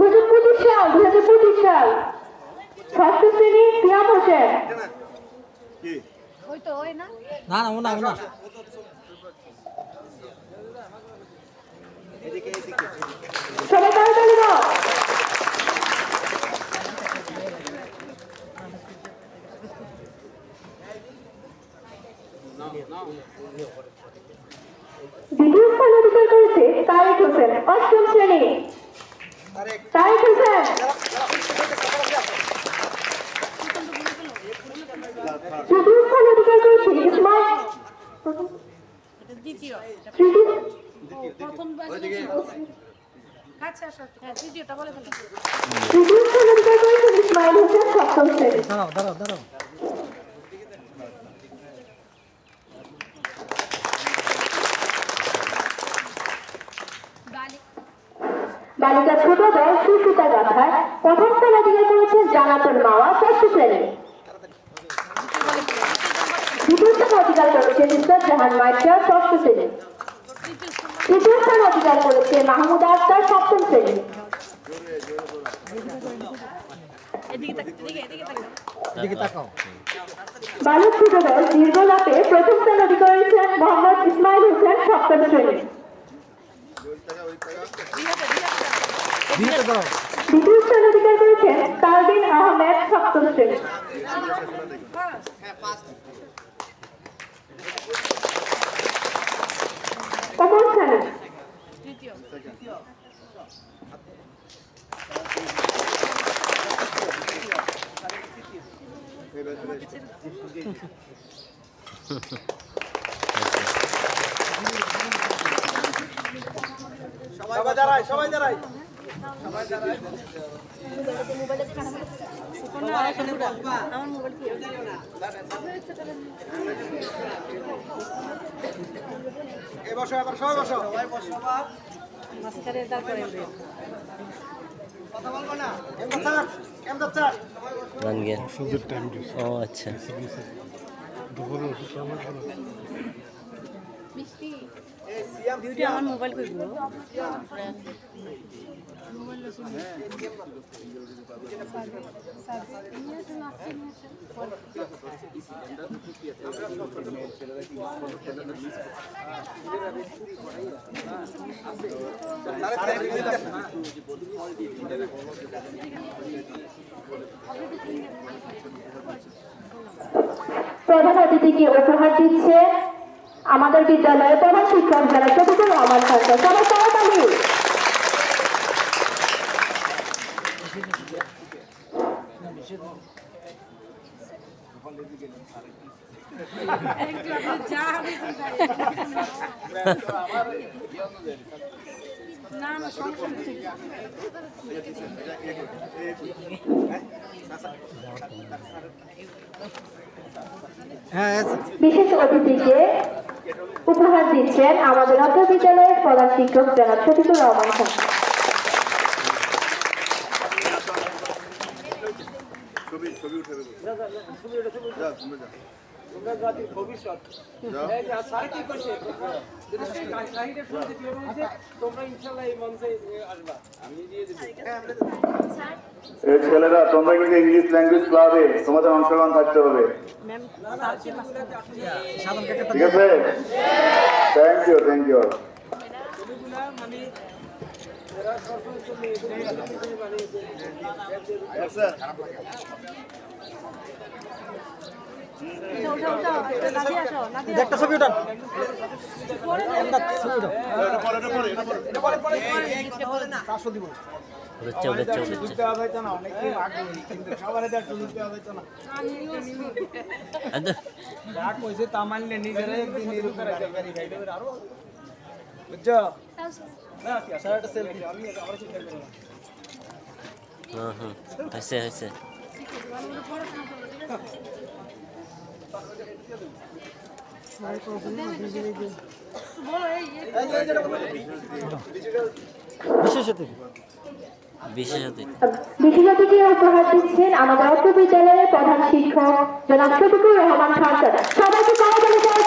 পঁচিশ সাল দু হাজার পঁচিশ সাল। ষষ্ঠ শ্রেণি সিয়াম হোসেন। ওই না না না ওনা ওনা সবাই তাড়াতাড়ি দাও দ্বিতীয় স্থান অধিকার করেছে তারেক হোসেন অষ্টম শ্রেণি। তারেক হোসেন তৃতীয় স্থান অধিকার করেছে ইসমাইল দ্বিতীয় তৃতীয় স্থান অধিকার করেছে ইসমাইল হোসেন সপ্তম শ্রেণি দাঁড়াও দাঁড়াও দাঁড়াও বালিকা ছোট দল সুস্মিতা গাথায় প্রথম স্থান অধিকার করেছেন জানাতুল মাওয়া ষষ্ঠ শ্রেণি দ্বিতীয় অধিকার ষষ্ঠ অধিকার করেছে মাহমুদ সপ্তম বালক প্রথম স্থান অধিকার করেছেন মোহাম্মদ ইসমাইল হোসেন সপ্তম শ্রেণি দ্বিতীয় স্থান অধিকার করেছেন তালবিন আহমেদ সপ্তম শ্রেণি স্থানে। সবাই দাঁড়ায় সবাই দাঁড়ায়। আমার মোবাইল কি এ বসো এবার সবাই বসো। সবাই বসো মাঝখানে তারপরে কথা বলব না? কেমন স্যার কেমন স্যার গান গে ও আচ্ছা। বিউটি আমার মোবাইল কই গো? প্রধান অতিথিকে উপহার দিচ্ছে আমাদের বিদ্যালয়ের প্রধান শিক্ষক যারা চতুর্থ রহমান ছাত্র সবাই হবে না হ্যাঁ। বিশেষ অতিথিকে উপহার দিচ্ছেন আমাদের অত্র বিদ্যালয়ের প্রধান শিক্ষক যারা শফিকুর রহমান খান। ছবি ছবি উঠে দেবো। যা। তোমরা জাতির ভবিষ্যৎ এই যে স্যার কি করছে? শাহিদের শুনতে তোমরা ইনশাআল্লাহ এই মঞ্চে আসবা। আমি দিয়ে দেব। ছেলেরা তোমরা কিন্তু ইংলিশ ল্যাঙ্গুয়েজ ক্লাবে তোমাদের অংশগ্রহণ থাকতে হবে। ঠিক আছে? থ্যাংক ইউ থ্যাংক ইউ মানে এরা একটা ছবি উঠান। বুঝছ হুম হয়েছে। বিশেষ অতিথি উপহার দিচ্ছেন আমাদের অত্র বিদ্যালয়ের প্রধান শিক্ষক জনাব শফিকুর রহমান খান সবাইকে তাড়াতাড়ি করার